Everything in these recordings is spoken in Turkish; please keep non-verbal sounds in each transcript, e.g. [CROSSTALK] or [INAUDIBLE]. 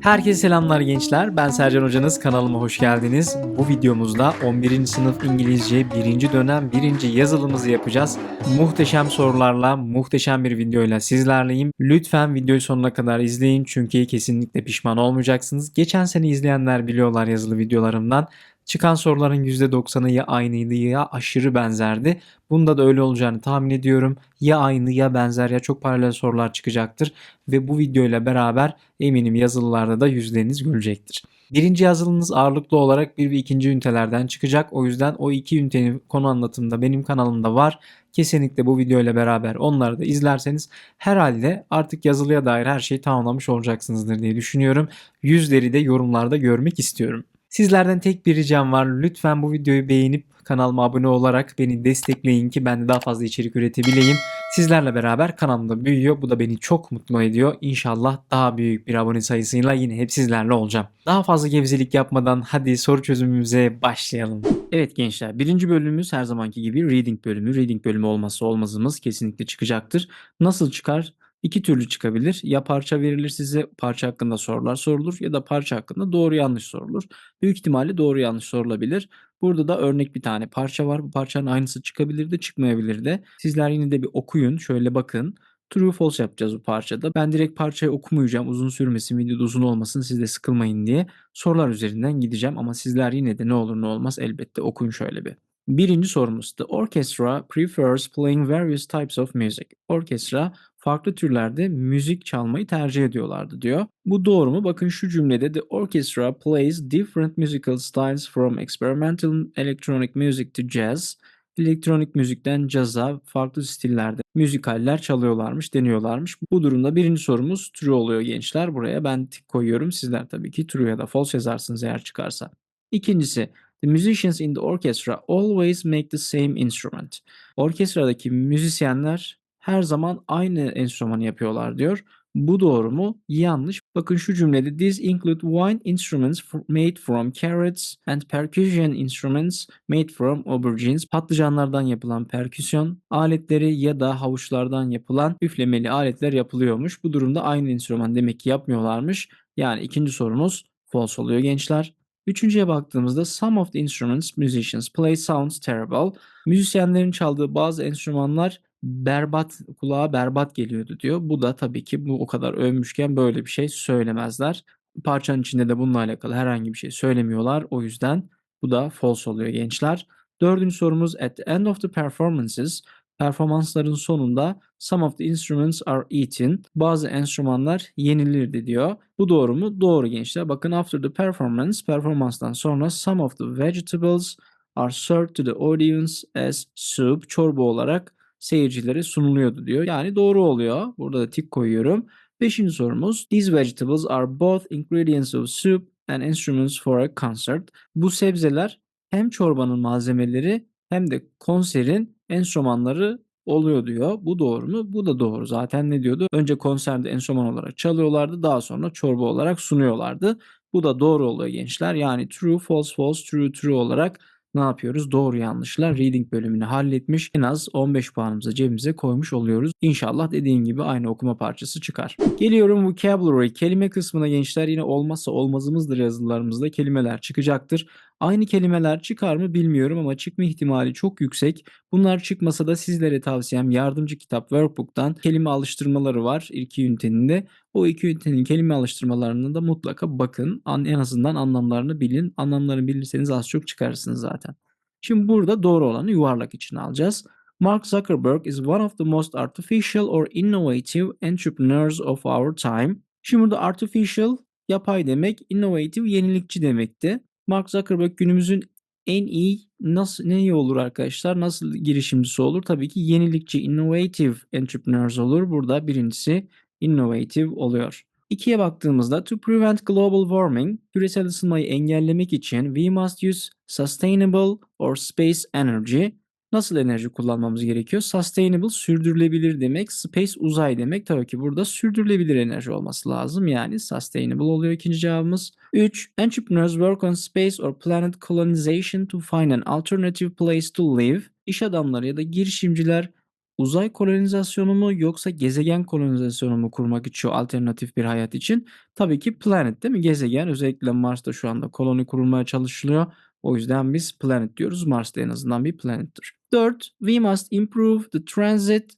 Herkese selamlar gençler. Ben Sercan Hocanız. Kanalıma hoş geldiniz. Bu videomuzda 11. sınıf İngilizce 1. dönem 1. yazılımızı yapacağız. Muhteşem sorularla, muhteşem bir videoyla sizlerleyim. Lütfen videoyu sonuna kadar izleyin çünkü kesinlikle pişman olmayacaksınız. Geçen sene izleyenler biliyorlar yazılı videolarımdan. Çıkan soruların %90'ı ya aynıydı ya aşırı benzerdi. Bunda da öyle olacağını tahmin ediyorum. Ya aynı ya benzer ya çok paralel sorular çıkacaktır. Ve bu videoyla beraber eminim yazılılarda da yüzleriniz gülecektir. Birinci yazılınız ağırlıklı olarak bir ve ikinci ünitelerden çıkacak. O yüzden o iki ünitenin konu anlatımda benim kanalımda var. Kesinlikle bu videoyla beraber onları da izlerseniz herhalde artık yazılıya dair her şeyi tamamlamış olacaksınızdır diye düşünüyorum. Yüzleri de yorumlarda görmek istiyorum. Sizlerden tek bir ricam var. Lütfen bu videoyu beğenip kanalıma abone olarak beni destekleyin ki ben de daha fazla içerik üretebileyim. Sizlerle beraber kanalımda büyüyor. Bu da beni çok mutlu ediyor. İnşallah daha büyük bir abone sayısıyla yine hep sizlerle olacağım. Daha fazla gevezelik yapmadan hadi soru çözümümüze başlayalım. Evet gençler birinci bölümümüz her zamanki gibi reading bölümü. Reading bölümü olmazsa olmazımız kesinlikle çıkacaktır. Nasıl çıkar? İki türlü çıkabilir. Ya parça verilir size parça hakkında sorular sorulur ya da parça hakkında doğru yanlış sorulur. Büyük ihtimalle doğru yanlış sorulabilir. Burada da örnek bir tane parça var. Bu parçanın aynısı çıkabilir de çıkmayabilir de. Sizler yine de bir okuyun. Şöyle bakın. True false yapacağız bu parçada. Ben direkt parçayı okumayacağım. Uzun sürmesin, videoda uzun olmasın, siz de sıkılmayın diye sorular üzerinden gideceğim. Ama sizler yine de ne olur ne olmaz elbette okuyun şöyle bir. Birinci sorumuz. The orchestra prefers playing various types of music. Orkestra farklı türlerde müzik çalmayı tercih ediyorlardı diyor. Bu doğru mu? Bakın şu cümlede the orchestra plays different musical styles from experimental electronic music to jazz. Elektronik müzikten caza farklı stillerde müzikaller çalıyorlarmış, deniyorlarmış. Bu durumda birinci sorumuz true oluyor gençler. Buraya ben tik koyuyorum. Sizler tabii ki true ya da false yazarsınız eğer çıkarsa. İkincisi The musicians in the orchestra always make the same instrument. Orkestradaki müzisyenler her zaman aynı enstrümanı yapıyorlar diyor. Bu doğru mu? Yanlış. Bakın şu cümlede these include wind instruments made from carrots and percussion instruments made from aubergines. Patlıcanlardan yapılan perküsyon aletleri ya da havuçlardan yapılan üflemeli aletler yapılıyormuş. Bu durumda aynı enstrüman demek ki yapmıyorlarmış. Yani ikinci sorumuz false oluyor gençler. Üçüncüye baktığımızda some of the instruments musicians play sounds terrible. Müzisyenlerin çaldığı bazı enstrümanlar berbat kulağa berbat geliyordu diyor. Bu da tabii ki bu o kadar övmüşken böyle bir şey söylemezler. Parçanın içinde de bununla alakalı herhangi bir şey söylemiyorlar. O yüzden bu da false oluyor gençler. Dördüncü sorumuz at the end of the performances performansların sonunda some of the instruments are eaten. Bazı enstrümanlar yenilirdi diyor. Bu doğru mu? Doğru gençler. Bakın after the performance, performanstan sonra some of the vegetables are served to the audience as soup, çorba olarak seyircilere sunuluyordu diyor. Yani doğru oluyor. Burada da tik koyuyorum. Beşinci sorumuz. These vegetables are both ingredients of soup and instruments for a concert. Bu sebzeler hem çorbanın malzemeleri hem de konserin enstrümanları oluyor diyor. Bu doğru mu? Bu da doğru. Zaten ne diyordu? Önce konserde enstrüman olarak çalıyorlardı. Daha sonra çorba olarak sunuyorlardı. Bu da doğru oluyor gençler. Yani true, false, false, true, true olarak ne yapıyoruz? Doğru yanlışlar reading bölümünü halletmiş. En az 15 puanımızı cebimize koymuş oluyoruz. İnşallah dediğim gibi aynı okuma parçası çıkar. Geliyorum vocabulary kelime kısmına gençler yine olmazsa olmazımızdır yazılarımızda kelimeler çıkacaktır. Aynı kelimeler çıkar mı bilmiyorum ama çıkma ihtimali çok yüksek. Bunlar çıkmasa da sizlere tavsiyem yardımcı kitap Workbook'tan kelime alıştırmaları var iki üniteninde. O iki ünitenin kelime alıştırmalarına da mutlaka bakın. En azından anlamlarını bilin. Anlamlarını bilirseniz az çok çıkarırsınız zaten. Şimdi burada doğru olanı yuvarlak içine alacağız. Mark Zuckerberg is one of the most artificial or innovative entrepreneurs of our time. Şimdi burada artificial yapay demek, innovative yenilikçi demekti. Mark Zuckerberg günümüzün en iyi nasıl ne iyi olur arkadaşlar? Nasıl girişimcisi olur? Tabii ki yenilikçi, innovative entrepreneurs olur. Burada birincisi innovative oluyor. İkiye baktığımızda to prevent global warming, küresel ısınmayı engellemek için we must use sustainable or space energy. Nasıl enerji kullanmamız gerekiyor? Sustainable sürdürülebilir demek, space uzay demek. Tabii ki burada sürdürülebilir enerji olması lazım. Yani sustainable oluyor ikinci cevabımız. 3. Entrepreneurs work on space or planet colonization to find an alternative place to live. İş adamları ya da girişimciler uzay kolonizasyonu mu yoksa gezegen kolonizasyonu mu kurmak için alternatif bir hayat için? Tabii ki planet değil mi? Gezegen özellikle Mars'ta şu anda koloni kurulmaya çalışılıyor. O yüzden biz planet diyoruz. Mars'ta en azından bir planettir. 4. We must improve the transit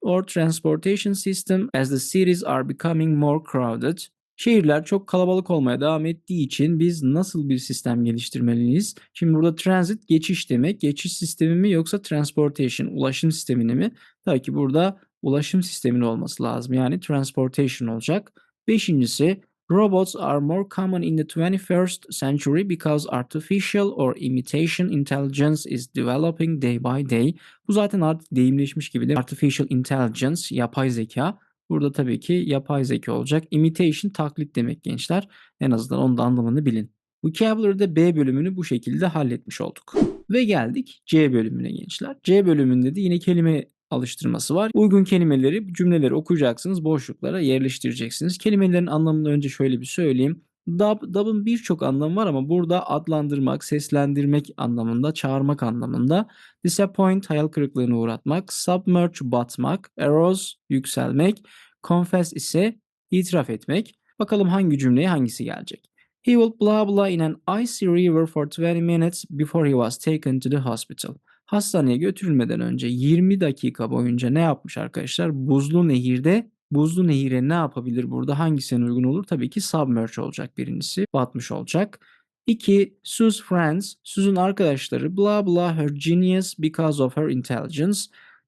or transportation system as the cities are becoming more crowded. Şehirler çok kalabalık olmaya devam ettiği için biz nasıl bir sistem geliştirmeliyiz? Şimdi burada transit geçiş demek. Geçiş sistemi mi yoksa transportation ulaşım sistemini mi? Tabii ki burada ulaşım sisteminin olması lazım. Yani transportation olacak. Beşincisi Robots are more common in the 21st century because artificial or imitation intelligence is developing day by day. Bu zaten artık deyimleşmiş gibi de artificial intelligence, yapay zeka. Burada tabii ki yapay zeka olacak. Imitation taklit demek gençler. En azından onun da anlamını bilin. Vocabulary'de B bölümünü bu şekilde halletmiş olduk. Ve geldik C bölümüne gençler. C bölümünde de yine kelime alıştırması var. Uygun kelimeleri, cümleleri okuyacaksınız, boşluklara yerleştireceksiniz. Kelimelerin anlamını önce şöyle bir söyleyeyim. Dub, dub'ın birçok anlamı var ama burada adlandırmak, seslendirmek anlamında, çağırmak anlamında. Disappoint, hayal kırıklığına uğratmak. Submerge, batmak. Arouse, yükselmek. Confess ise itiraf etmek. Bakalım hangi cümleye hangisi gelecek. He will blah blah in an icy river for 20 minutes before he was taken to the hospital. Hastaneye götürülmeden önce 20 dakika boyunca ne yapmış arkadaşlar? Buzlu nehirde buzlu nehire ne yapabilir burada? Hangisine uygun olur? Tabii ki submerge olacak birincisi. Batmış olacak. 2. Sue's friends. Sue'nun arkadaşları blah blah her genius because of her intelligence.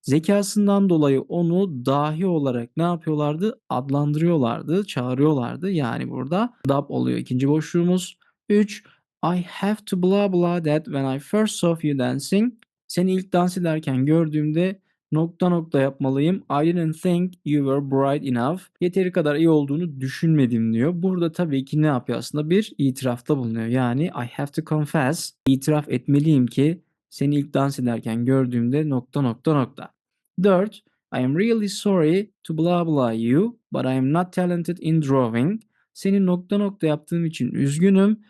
Zekasından dolayı onu dahi olarak ne yapıyorlardı? Adlandırıyorlardı, çağırıyorlardı. Yani burada dub oluyor ikinci boşluğumuz. 3. I have to blah blah that when I first saw you dancing. Seni ilk dans ederken gördüğümde nokta nokta yapmalıyım. I didn't think you were bright enough. Yeteri kadar iyi olduğunu düşünmedim diyor. Burada tabii ki ne yapıyor aslında? Bir itirafta bulunuyor. Yani I have to confess. İtiraf etmeliyim ki seni ilk dans ederken gördüğümde nokta nokta nokta. 4. I am really sorry to blah blah you, but I am not talented in drawing. Seni nokta nokta yaptığım için üzgünüm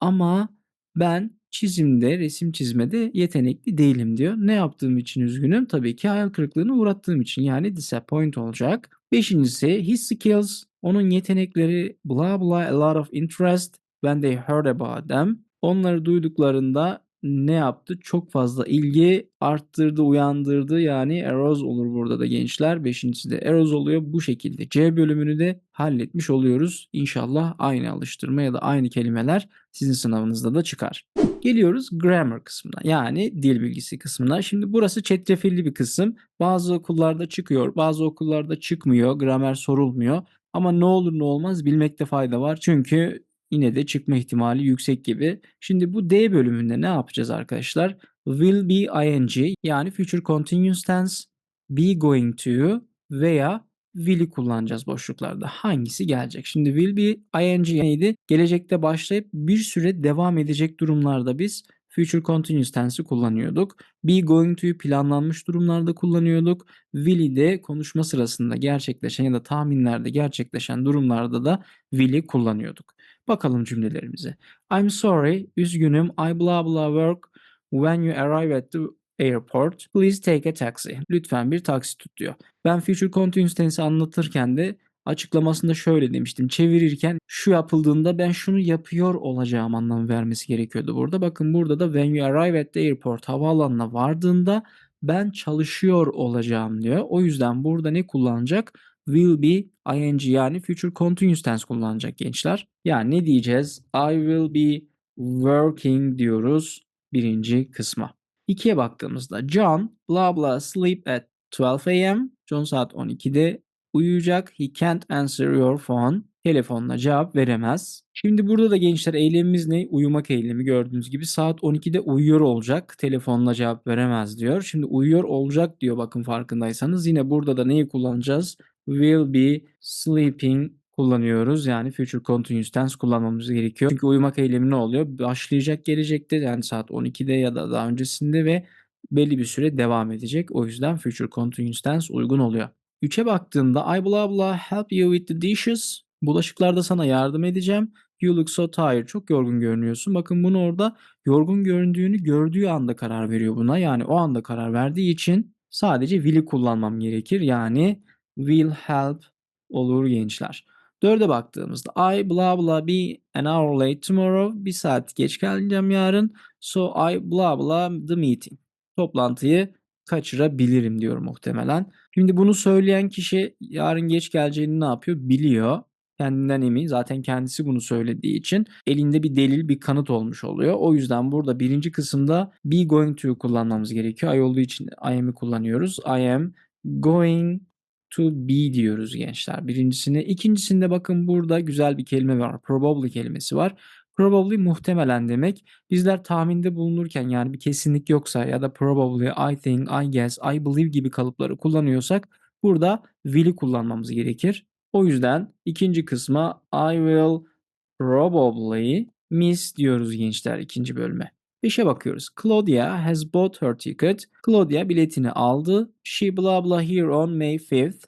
ama ben çizimde, resim çizmede yetenekli değilim diyor. Ne yaptığım için üzgünüm? Tabii ki hayal kırıklığına uğrattığım için yani disappoint olacak. Beşincisi his skills, onun yetenekleri blah blah a lot of interest when they heard about them. Onları duyduklarında ne yaptı? Çok fazla ilgi arttırdı, uyandırdı. Yani arouse olur burada da gençler. Beşincisi de arouse oluyor. Bu şekilde C bölümünü de halletmiş oluyoruz. İnşallah aynı alıştırma ya da aynı kelimeler sizin sınavınızda da çıkar. Geliyoruz grammar kısmına yani dil bilgisi kısmına. Şimdi burası çetrefilli bir kısım. Bazı okullarda çıkıyor, bazı okullarda çıkmıyor. Gramer sorulmuyor. Ama ne olur ne olmaz bilmekte fayda var. Çünkü yine de çıkma ihtimali yüksek gibi. Şimdi bu D bölümünde ne yapacağız arkadaşlar? Will be ing yani future continuous tense, be going to veya will'i kullanacağız boşluklarda. Hangisi gelecek? Şimdi will be ing neydi? Gelecekte başlayıp bir süre devam edecek durumlarda biz future continuous tense'i kullanıyorduk. Be going to planlanmış durumlarda kullanıyorduk. Will'i de konuşma sırasında gerçekleşen ya da tahminlerde gerçekleşen durumlarda da will'i kullanıyorduk. Bakalım cümlelerimize. I'm sorry, üzgünüm. I blah blah work when you arrive at the airport. Please take a taxi. Lütfen bir taksi tut diyor. Ben future continuous tense'i anlatırken de açıklamasında şöyle demiştim. Çevirirken şu yapıldığında ben şunu yapıyor olacağım anlamı vermesi gerekiyordu burada. Bakın burada da when you arrive at the airport havaalanına vardığında ben çalışıyor olacağım diyor. O yüzden burada ne kullanacak? Will be ing yani future continuous tense kullanacak gençler. Yani ne diyeceğiz? I will be working diyoruz birinci kısma. İkiye baktığımızda John blah blah sleep at 12 a.m. John saat 12'de uyuyacak. He can't answer your phone. Telefonla cevap veremez. Şimdi burada da gençler eylemimiz ne? Uyumak eylemi gördüğünüz gibi saat 12'de uyuyor olacak. Telefonla cevap veremez diyor. Şimdi uyuyor olacak diyor bakın farkındaysanız. Yine burada da neyi kullanacağız? Will be sleeping kullanıyoruz. Yani future continuous tense kullanmamız gerekiyor. Çünkü uyumak eylemi ne oluyor? Başlayacak gelecekte yani saat 12'de ya da daha öncesinde ve belli bir süre devam edecek. O yüzden future continuous tense uygun oluyor. 3'e baktığımda I blah blah help you with the dishes. Bulaşıklarda sana yardım edeceğim. You look so tired. Çok yorgun görünüyorsun. Bakın bunu orada yorgun göründüğünü gördüğü anda karar veriyor buna. Yani o anda karar verdiği için sadece will'i kullanmam gerekir. Yani will help olur gençler. Dörde baktığımızda I blah blah be an hour late tomorrow. Bir saat geç geleceğim yarın. So I blah blah the meeting. Toplantıyı kaçırabilirim diyor muhtemelen. Şimdi bunu söyleyen kişi yarın geç geleceğini ne yapıyor? Biliyor. Kendinden emin. Zaten kendisi bunu söylediği için elinde bir delil, bir kanıt olmuş oluyor. O yüzden burada birinci kısımda be going to kullanmamız gerekiyor. I olduğu için I am'i kullanıyoruz. I am going to be diyoruz gençler. Birincisini. İkincisinde bakın burada güzel bir kelime var. Probably kelimesi var. Probably muhtemelen demek. Bizler tahminde bulunurken yani bir kesinlik yoksa ya da probably, I think, I guess, I believe gibi kalıpları kullanıyorsak burada will'i kullanmamız gerekir. O yüzden ikinci kısma I will probably miss diyoruz gençler ikinci bölüme. Beşe bakıyoruz. Claudia has bought her ticket. Claudia biletini aldı. She blah blah here on May 5th.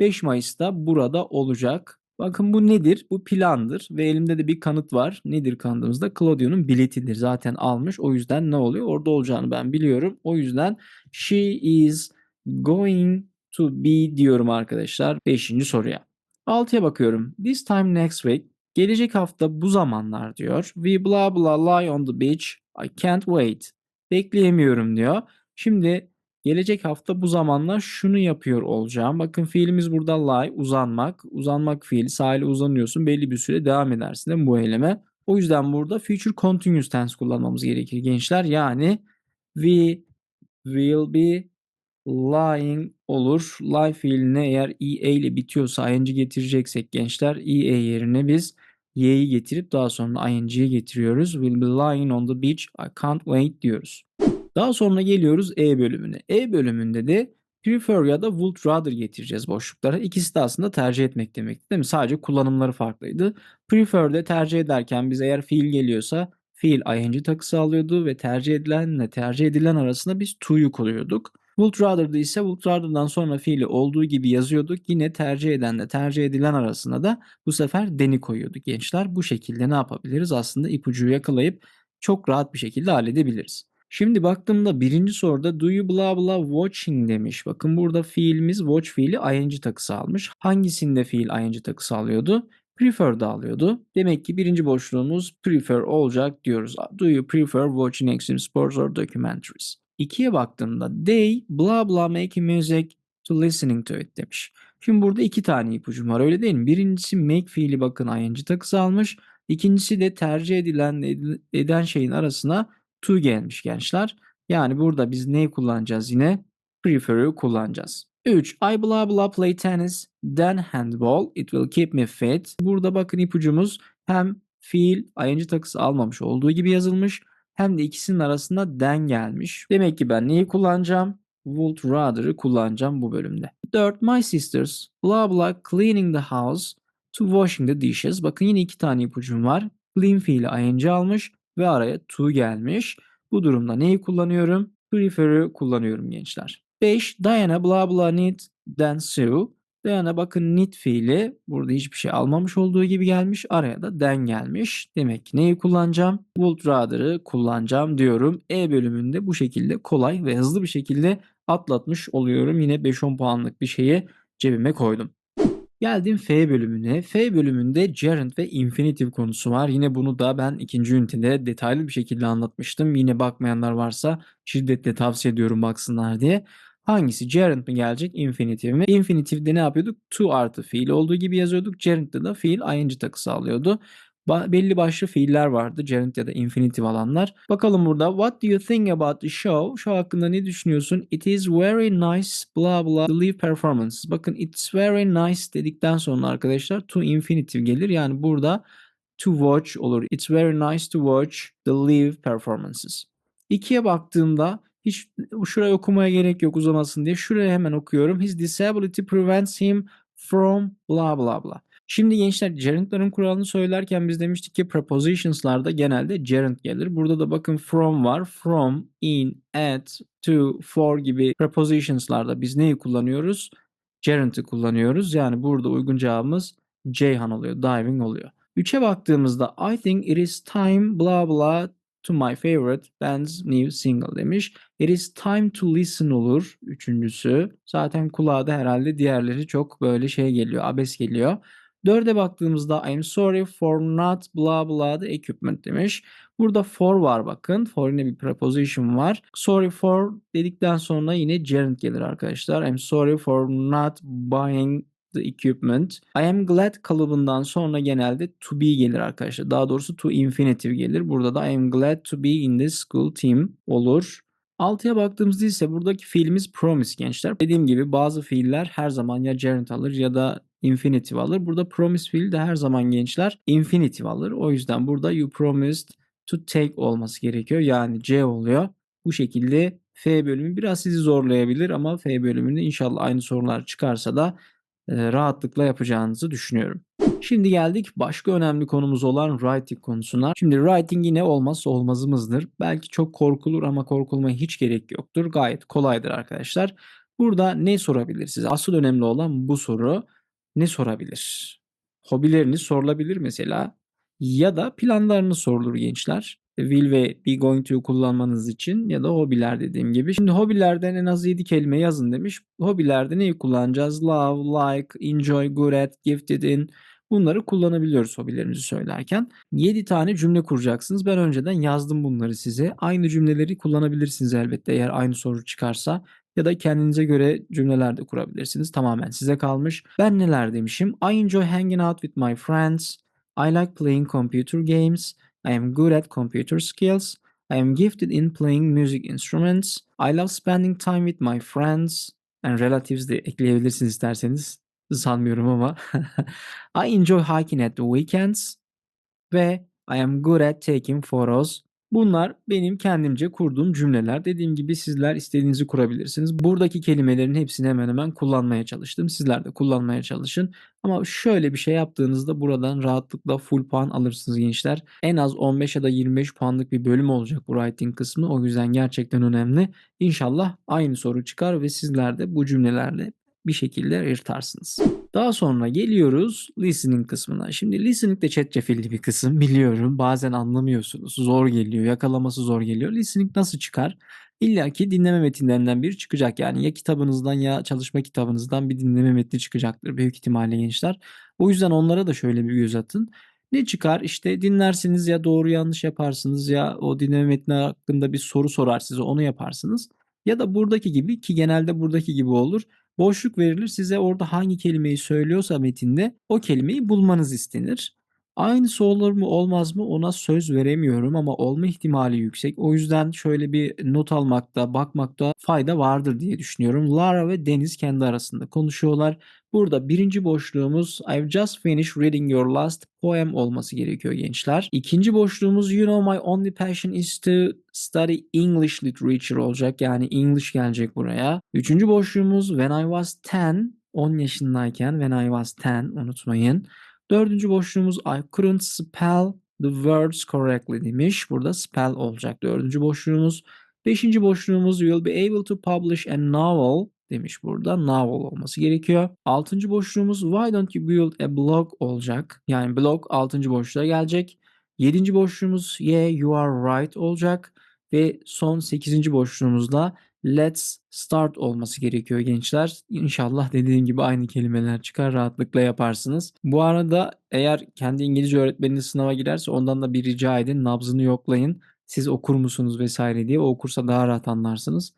5 Mayıs'ta burada olacak. Bakın bu nedir? Bu plandır ve elimde de bir kanıt var. Nedir kanıtımızda? Claudio'nun biletidir. Zaten almış. O yüzden ne oluyor? Orada olacağını ben biliyorum. O yüzden she is going to be diyorum arkadaşlar 5. soruya. 6'ya bakıyorum. This time next week. Gelecek hafta bu zamanlar diyor. We blah blah lie on the beach. I can't wait. Bekleyemiyorum diyor. Şimdi gelecek hafta bu zamanlar şunu yapıyor olacağım. Bakın fiilimiz burada lie uzanmak. Uzanmak fiili sahile uzanıyorsun. Belli bir süre devam edersin değil mi bu eyleme? O yüzden burada future continuous tense kullanmamız gerekir gençler. Yani we will be lying olur. Lie fiiline eğer ea ile bitiyorsa ing getireceksek gençler ea yerine biz y'yi getirip daha sonra ing'ye getiriyoruz. Will be lying on the beach. I can't wait diyoruz. Daha sonra geliyoruz E bölümüne. E bölümünde de prefer ya da would rather getireceğiz boşluklara. İkisi de aslında tercih etmek demek değil mi? Sadece kullanımları farklıydı. Prefer'de tercih ederken biz eğer fiil geliyorsa fiil ing takısı alıyordu ve tercih edilenle tercih edilen arasında biz to'yu koyuyorduk. Would rather'da ise would rather'dan sonra fiili olduğu gibi yazıyorduk. Yine tercih edenle tercih edilen arasına da bu sefer deni koyuyorduk gençler. Bu şekilde ne yapabiliriz? Aslında ipucu yakalayıp çok rahat bir şekilde halledebiliriz. Şimdi baktığımda birinci soruda do you blah blah watching demiş. Bakın burada fiilimiz watch fiili ing takısı almış. Hangisinde fiil ing takısı alıyordu? Prefer'da alıyordu. Demek ki birinci boşluğumuz prefer olacak diyoruz. Do you prefer watching extreme sports or documentaries? İkiye baktığımda they blah blah making music to listening to it demiş. Şimdi burada iki tane ipucum var öyle değil mi? Birincisi make fiili bakın ing takısı almış. İkincisi de tercih edilen eden şeyin arasına to gelmiş gençler. Yani burada biz neyi kullanacağız yine? Prefer'ı kullanacağız. 3. I blah blah play tennis, then handball. It will keep me fit. Burada bakın ipucumuz hem fiil ing takısı almamış olduğu gibi yazılmış hem de ikisinin arasında den gelmiş. Demek ki ben neyi kullanacağım? Would rather'ı kullanacağım bu bölümde. 4. My sisters blah blah cleaning the house to washing the dishes. Bakın yine iki tane ipucum var. Clean fiili ing almış ve araya to gelmiş. Bu durumda neyi kullanıyorum? Prefer'ı kullanıyorum gençler. 5. Diana blah blah need then sue. Diana bakın need fiili burada hiçbir şey almamış olduğu gibi gelmiş. Araya da den gelmiş. Demek ki neyi kullanacağım? Would rather'ı kullanacağım diyorum. E bölümünde bu şekilde kolay ve hızlı bir şekilde atlatmış oluyorum. Yine 5-10 puanlık bir şeyi cebime koydum. Geldim F bölümüne. F bölümünde gerund ve infinitive konusu var. Yine bunu da ben ikinci ünitede detaylı bir şekilde anlatmıştım. Yine bakmayanlar varsa şiddetle tavsiye ediyorum baksınlar diye. Hangisi? Gerund mi gelecek? Infinitive mi? Infinitive'de ne yapıyorduk? To artı fiil olduğu gibi yazıyorduk. Gerund'da da fiil ing takısı alıyordu. Ba- belli başlı fiiller vardı. Gerund ya da infinitive alanlar. Bakalım burada. What do you think about the show? Show hakkında ne düşünüyorsun? It is very nice blah blah the live performances. Bakın it's very nice dedikten sonra arkadaşlar to infinitive gelir. Yani burada to watch olur. It's very nice to watch the live performances. İkiye baktığımda hiç şurayı okumaya gerek yok uzamasın diye. Şuraya hemen okuyorum. His disability prevents him from blah blah blah. Şimdi gençler gerundların kuralını söylerken biz demiştik ki prepositions'larda genelde gerund gelir. Burada da bakın from var. From, in, at, to, for gibi prepositions'larda biz neyi kullanıyoruz? Gerund'ı kullanıyoruz. Yani burada uygun cevabımız Ceyhan oluyor. Diving oluyor. 3'e baktığımızda I think it is time blah blah to my favorite band's new single demiş. It is time to listen olur. Üçüncüsü. Zaten kulağa da herhalde diğerleri çok böyle şey geliyor. Abes geliyor. Dörde baktığımızda I'm sorry for not blah blah the equipment demiş. Burada for var bakın. For yine bir preposition var. Sorry for dedikten sonra yine gerund gelir arkadaşlar. I'm sorry for not buying the equipment. I am glad kalıbından sonra genelde to be gelir arkadaşlar. Daha doğrusu to infinitive gelir. Burada da I am glad to be in the school team olur. 6'ya baktığımızda ise buradaki fiilimiz promise gençler. Dediğim gibi bazı fiiller her zaman ya gerund alır ya da infinitive alır. Burada promise fiil de her zaman gençler infinitive alır. O yüzden burada you promised to take olması gerekiyor. Yani C oluyor. Bu şekilde F bölümü biraz sizi zorlayabilir ama F bölümünde inşallah aynı sorular çıkarsa da rahatlıkla yapacağınızı düşünüyorum. Şimdi geldik başka önemli konumuz olan writing konusuna. Şimdi writing yine olmazsa olmazımızdır. Belki çok korkulur ama korkulmaya hiç gerek yoktur. Gayet kolaydır arkadaşlar. Burada ne sorabilir size? Asıl önemli olan bu soru. Ne sorabilir? Hobileriniz sorulabilir mesela. Ya da planlarınız sorulur gençler. Will ve be going to kullanmanız için ya da hobiler dediğim gibi. Şimdi hobilerden en az 7 kelime yazın demiş. Hobilerde neyi kullanacağız? Love, like, enjoy, good at, gifted in. Bunları kullanabiliyoruz hobilerimizi söylerken. 7 tane cümle kuracaksınız. Ben önceden yazdım bunları size. Aynı cümleleri kullanabilirsiniz elbette eğer aynı soru çıkarsa. Ya da kendinize göre cümleler de kurabilirsiniz. Tamamen size kalmış. Ben neler demişim? I enjoy hanging out with my friends. I like playing computer games. I am good at computer skills. I am gifted in playing music instruments. I love spending time with my friends. And relatives de ekleyebilirsiniz isterseniz. Sanmıyorum ama. [LAUGHS] I enjoy hiking at the weekends. Ve I am good at taking photos. Bunlar benim kendimce kurduğum cümleler. Dediğim gibi sizler istediğinizi kurabilirsiniz. Buradaki kelimelerin hepsini hemen hemen kullanmaya çalıştım. Sizler de kullanmaya çalışın. Ama şöyle bir şey yaptığınızda buradan rahatlıkla full puan alırsınız gençler. En az 15 ya da 25 puanlık bir bölüm olacak bu writing kısmı. O yüzden gerçekten önemli. İnşallah aynı soru çıkar ve sizler de bu cümlelerle bir şekilde yırtarsınız. Daha sonra geliyoruz listening kısmına. Şimdi listening de çetrefilli bir kısım biliyorum. Bazen anlamıyorsunuz. Zor geliyor. Yakalaması zor geliyor. Listening nasıl çıkar? İlla ki dinleme metinlerinden biri çıkacak. Yani ya kitabınızdan ya çalışma kitabınızdan bir dinleme metni çıkacaktır büyük ihtimalle gençler. O yüzden onlara da şöyle bir göz atın. Ne çıkar? İşte dinlersiniz ya doğru yanlış yaparsınız ya o dinleme metni hakkında bir soru sorar size onu yaparsınız. Ya da buradaki gibi ki genelde buradaki gibi olur. Boşluk verilir size orada hangi kelimeyi söylüyorsa metinde o kelimeyi bulmanız istenir. Aynısı olur mu olmaz mı ona söz veremiyorum ama olma ihtimali yüksek. O yüzden şöyle bir not almakta, bakmakta fayda vardır diye düşünüyorum. Lara ve Deniz kendi arasında konuşuyorlar. Burada birinci boşluğumuz I've just finished reading your last poem olması gerekiyor gençler. İkinci boşluğumuz You know my only passion is to study English literature olacak. Yani English gelecek buraya. Üçüncü boşluğumuz When I was 10 10 yaşındayken When I was 10 unutmayın. Dördüncü boşluğumuz I couldn't spell the words correctly demiş. Burada spell olacak dördüncü boşluğumuz. Beşinci boşluğumuz you will be able to publish a novel demiş burada. Novel olması gerekiyor. Altıncı boşluğumuz why don't you build a blog olacak. Yani blog altıncı boşluğa gelecek. Yedinci boşluğumuz yeah you are right olacak. Ve son sekizinci boşluğumuzda let's start olması gerekiyor gençler. İnşallah dediğim gibi aynı kelimeler çıkar rahatlıkla yaparsınız. Bu arada eğer kendi İngilizce öğretmeniniz sınava girerse ondan da bir rica edin. Nabzını yoklayın. Siz okur musunuz vesaire diye. O okursa daha rahat anlarsınız.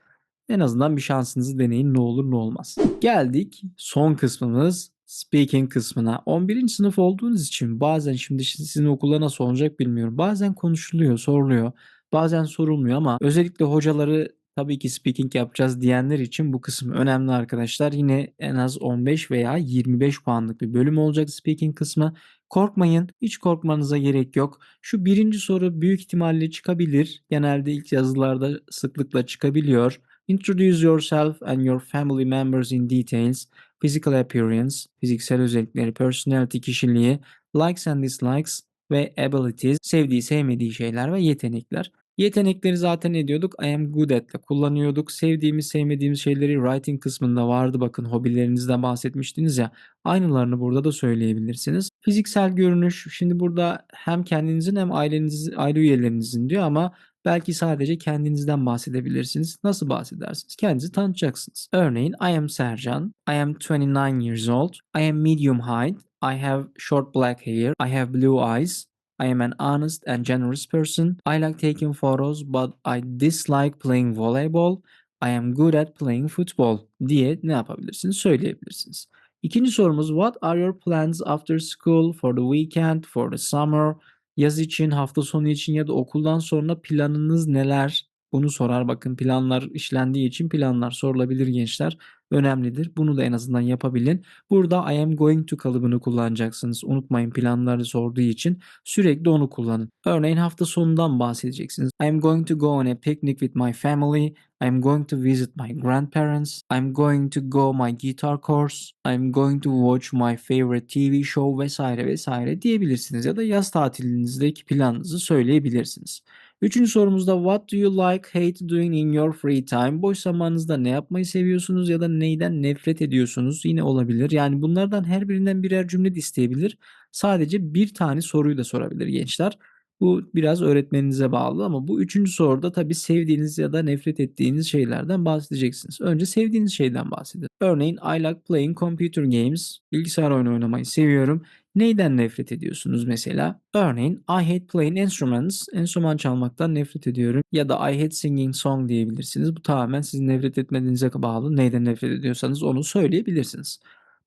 En azından bir şansınızı deneyin ne olur ne olmaz. Geldik son kısmımız speaking kısmına. 11. sınıf olduğunuz için bazen şimdi sizin okulda nasıl olacak bilmiyorum. Bazen konuşuluyor, soruluyor. Bazen sorulmuyor ama özellikle hocaları tabii ki speaking yapacağız diyenler için bu kısım önemli arkadaşlar. Yine en az 15 veya 25 puanlık bir bölüm olacak speaking kısmı. Korkmayın, hiç korkmanıza gerek yok. Şu birinci soru büyük ihtimalle çıkabilir. Genelde ilk yazılarda sıklıkla çıkabiliyor. Introduce yourself and your family members in details. Physical appearance, fiziksel özellikleri, personality, kişiliği, likes and dislikes ve abilities, sevdiği sevmediği şeyler ve yetenekler. Yetenekleri zaten ne diyorduk? I am good at'le kullanıyorduk. Sevdiğimiz, sevmediğimiz şeyleri writing kısmında vardı. Bakın hobilerinizden bahsetmiştiniz ya. Aynılarını burada da söyleyebilirsiniz. Fiziksel görünüş. Şimdi burada hem kendinizin hem ailenizin, aile üyelerinizin diyor ama belki sadece kendinizden bahsedebilirsiniz. Nasıl bahsedersiniz? Kendinizi tanıtacaksınız. Örneğin I am Sercan. I am 29 years old. I am medium height. I have short black hair. I have blue eyes. I am an honest and generous person. I like taking photos but I dislike playing volleyball. I am good at playing football diye ne yapabilirsiniz? Söyleyebilirsiniz. İkinci sorumuz What are your plans after school for the weekend, for the summer? Yaz için, hafta sonu için ya da okuldan sonra planınız neler? Bunu sorar bakın planlar işlendiği için planlar sorulabilir gençler. Önemlidir. Bunu da en azından yapabilin. Burada I am going to kalıbını kullanacaksınız. Unutmayın planları sorduğu için sürekli onu kullanın. Örneğin hafta sonundan bahsedeceksiniz. I am going to go on a picnic with my family. I am going to visit my grandparents. I am going to go my guitar course. I am going to watch my favorite TV show vesaire vesaire diyebilirsiniz ya da yaz tatilinizdeki planınızı söyleyebilirsiniz. Üçüncü sorumuzda what do you like hate doing in your free time? Boş zamanınızda ne yapmayı seviyorsunuz ya da neyden nefret ediyorsunuz? Yine olabilir. Yani bunlardan her birinden birer cümle de isteyebilir. Sadece bir tane soruyu da sorabilir gençler. Bu biraz öğretmeninize bağlı ama bu üçüncü soruda tabii sevdiğiniz ya da nefret ettiğiniz şeylerden bahsedeceksiniz. Önce sevdiğiniz şeyden bahsedin. Örneğin I like playing computer games. Bilgisayar oyunu oynamayı seviyorum. Neyden nefret ediyorsunuz mesela? Örneğin I hate playing instruments. Enstrüman çalmaktan nefret ediyorum. Ya da I hate singing song diyebilirsiniz. Bu tamamen sizin nefret etmediğinize bağlı. Neyden nefret ediyorsanız onu söyleyebilirsiniz.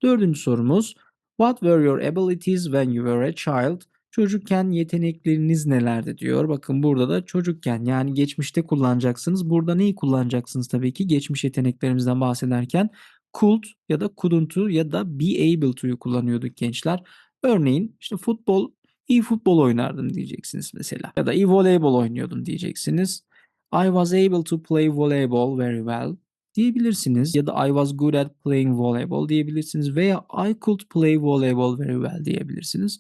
Dördüncü sorumuz What were your abilities when you were a child? Çocukken yetenekleriniz nelerdi diyor. Bakın burada da çocukken yani geçmişte kullanacaksınız. Burada neyi kullanacaksınız tabii ki? Geçmiş yeteneklerimizden bahsederken could ya da couldn't'u ya da be able to'yu kullanıyorduk gençler. Örneğin işte futbol, iyi futbol oynardım diyeceksiniz mesela. Ya da iyi voleybol oynuyordum diyeceksiniz. I was able to play volleyball very well diyebilirsiniz. Ya da I was good at playing volleyball diyebilirsiniz. Veya I could play volleyball very well diyebilirsiniz.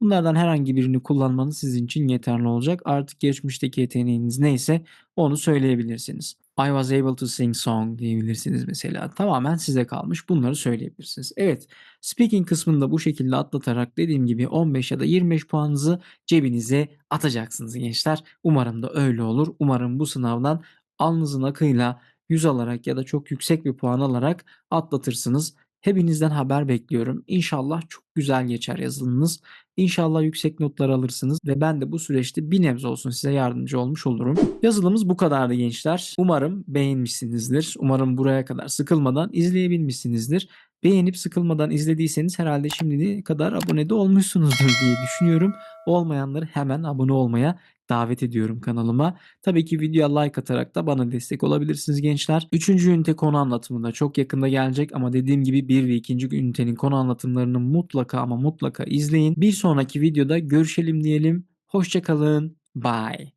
Bunlardan herhangi birini kullanmanız sizin için yeterli olacak. Artık geçmişteki yeteneğiniz neyse onu söyleyebilirsiniz. I was able to sing song diyebilirsiniz mesela. Tamamen size kalmış. Bunları söyleyebilirsiniz. Evet, speaking kısmında bu şekilde atlatarak dediğim gibi 15 ya da 25 puanınızı cebinize atacaksınız gençler. Umarım da öyle olur. Umarım bu sınavdan alnınızın akıyla 100 alarak ya da çok yüksek bir puan alarak atlatırsınız. Hepinizden haber bekliyorum. İnşallah çok güzel geçer yazılınız. İnşallah yüksek notlar alırsınız ve ben de bu süreçte bir nebze olsun size yardımcı olmuş olurum. Yazılımız bu kadardı gençler. Umarım beğenmişsinizdir. Umarım buraya kadar sıkılmadan izleyebilmişsinizdir. Beğenip sıkılmadan izlediyseniz herhalde şimdiye kadar abone de olmuşsunuzdur diye düşünüyorum. Olmayanları hemen abone olmaya davet ediyorum kanalıma. Tabii ki videoya like atarak da bana destek olabilirsiniz gençler. Üçüncü ünite konu anlatımı da çok yakında gelecek ama dediğim gibi bir ve ikinci ünitenin konu anlatımlarını mutlaka ama mutlaka izleyin. Bir sonraki videoda görüşelim diyelim. Hoşçakalın. Bye.